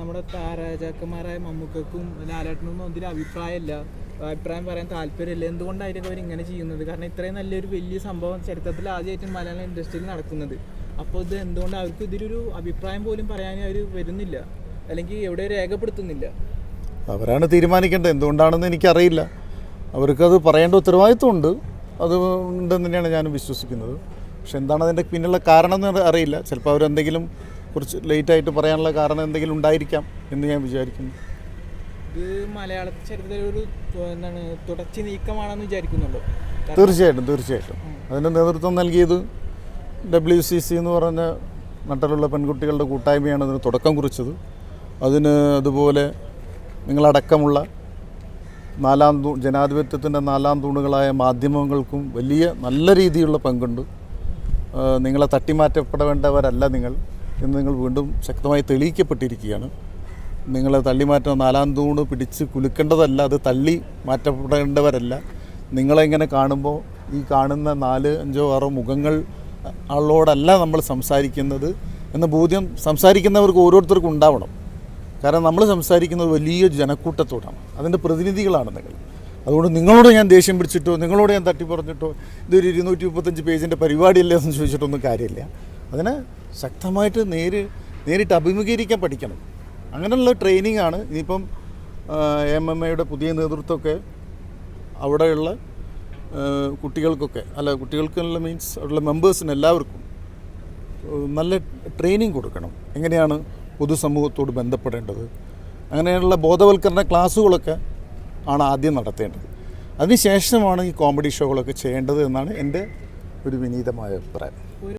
നമ്മുടെ താരാജാക്കന്മാരായ ലാലേട്ടനും ലാലേട്ടനൊന്നും അതിൽ അഭിപ്രായമില്ല. അഭിപ്രായം പറയാൻ താല്പര്യമില്ല. എന്തുകൊണ്ടായിരിക്കും അവർ ഇങ്ങനെ ചെയ്യുന്നത്? കാരണം ഇത്രയും നല്ലൊരു വലിയ സംഭവം ചരിത്രത്തിൽ ആദ്യമായിട്ട് മലയാളം ഇൻഡസ്ട്രിയിൽ നടക്കുന്നത്. അപ്പോൾ ഇത് എന്തുകൊണ്ട് അവർക്ക് ഇതിലൊരു അഭിപ്രായം പോലും പറയാൻ അവർ വരുന്നില്ല? അല്ലെങ്കിൽ എവിടെ രേഖപ്പെടുത്തുന്നില്ല? അവരാണ് തീരുമാനിക്കേണ്ടത്. എന്തുകൊണ്ടാണെന്ന് എനിക്കറിയില്ല. അവർക്കത് പറയേണ്ട ഉത്തരവാദിത്വമുണ്ട്. അത് ഉണ്ടെന്ന് തന്നെയാണ് ഞാൻ വിശ്വസിക്കുന്നത്. പക്ഷെ എന്താണ് അതിന്റെ പിന്നിലുള്ള കാരണം എന്ന് അറിയില്ല. ചിലപ്പോൾ അവരെന്തെങ്കിലും കുറച്ച് ലേറ്റായിട്ട് പറയാനുള്ള കാരണം എന്തെങ്കിലും ഉണ്ടായിരിക്കാം എന്ന് ഞാൻ വിചാരിക്കുന്നു. ഇത് മലയാള ചരിത്രത്തിൽ ഒരു എന്താണ് തുടച്ചു നീക്കമാണെന്ന് വിചാരിക്കുന്നുള്ളൂ കാരണം- തീർച്ചയായിട്ടും തീർച്ചയായിട്ടും. അതിന്റെ നേതൃത്വം നൽകിയത് ഡബ്ല്യു സി സി എന്ന് പറഞ്ഞ നട്ടലുള്ള പെൺകുട്ടികളുടെ കൂട്ടായ്മയാണ് അതിന് തുടക്കം കുറിച്ചത്. അതിന് അതുപോലെ നിങ്ങളടക്കമുള്ള നാലാം തൂ ജനാധിപത്യത്തിന്റെ നാലാം തൂണുകളായ മാധ്യമങ്ങൾക്കും വലിയ നല്ല രീതിയിലുള്ള പങ്കുണ്ട്. നിങ്ങളെ തട്ടിമാറ്റപ്പെടേണ്ടവരല്ല നിങ്ങൾ. എന്ന് നിങ്ങൾ വീണ്ടും ശക്തമായി തെളിയിക്കപ്പെട്ടിരിക്കുകയാണ്. നിങ്ങളെ തള്ളിമാറ്റുന്ന നാലാം തൂണ് പിടിച്ച് കുലുക്കേണ്ടതല്ല അത് തള്ളി മാറ്റപ്പെടേണ്ടവരല്ല. നിങ്ങളെ ഇങ്ങനെ കാണുമ്പോൾ ഈ കാണുന്ന നാല് അഞ്ചോ ആറോ മുഖങ്ങൾ ആളോടല്ല നമ്മൾ സംസാരിക്കുന്നത് എന്ന ബോധ്യം സംസാരിക്കുന്നവർക്ക് ഓരോരുത്തർക്കും ഉണ്ടാവണം. കാരണം നമ്മൾ സംസാരിക്കുന്നത് വലിയ ജനക്കൂട്ടത്തോടാണ്. അതിന്റെ പ്രതിനിധികളാണ് നിങ്ങൾ. അതുകൊണ്ട് നിങ്ങളോട് ഞാൻ ദേഷ്യം പിടിച്ചിട്ടോ നിങ്ങളോട് ഞാൻ തട്ടി പറഞ്ഞിട്ടോ ഇതൊരു ഇരുന്നൂറ്റി മുപ്പത്തഞ്ച് പേജിന്റെ പരിപാടിയല്ലേ എന്ന് ചോദിച്ചിട്ടൊന്നും കാര്യമില്ല. അതിനെ ശക്തമായിട്ട് നേര് നേരിട്ട് അഭിമുഖീകരിക്കാൻ പഠിക്കണം. അങ്ങനെയുള്ള ട്രെയിനിങ് ആണ് ഇനിയിപ്പം എം എം എയുടെ പുതിയ നേതൃത്വമൊക്കെ അവിടെയുള്ള കുട്ടികൾക്കൊക്കെ അല്ല കുട്ടികൾക്കുള്ള മീൻസ് അവിടെയുള്ള മെമ്പേഴ്സിന് എല്ലാവർക്കും നല്ല ട്രെയിനിങ് കൊടുക്കണം. എങ്ങനെയാണ് പൊതുസമൂഹത്തോട് ബന്ധപ്പെടേണ്ടത്? അങ്ങനെയുള്ള ബോധവൽക്കരണ ക്ലാസ്സുകളൊക്കെ ആണ് ആദ്യം നടത്തേണ്ടത്. അതിനുശേഷമാണ് ഈ കോമഡി ഷോകളൊക്കെ ചെയ്യേണ്ടത് എന്നാണ് എന്റെ ഒരു വിനീതമായ അഭിപ്രായം.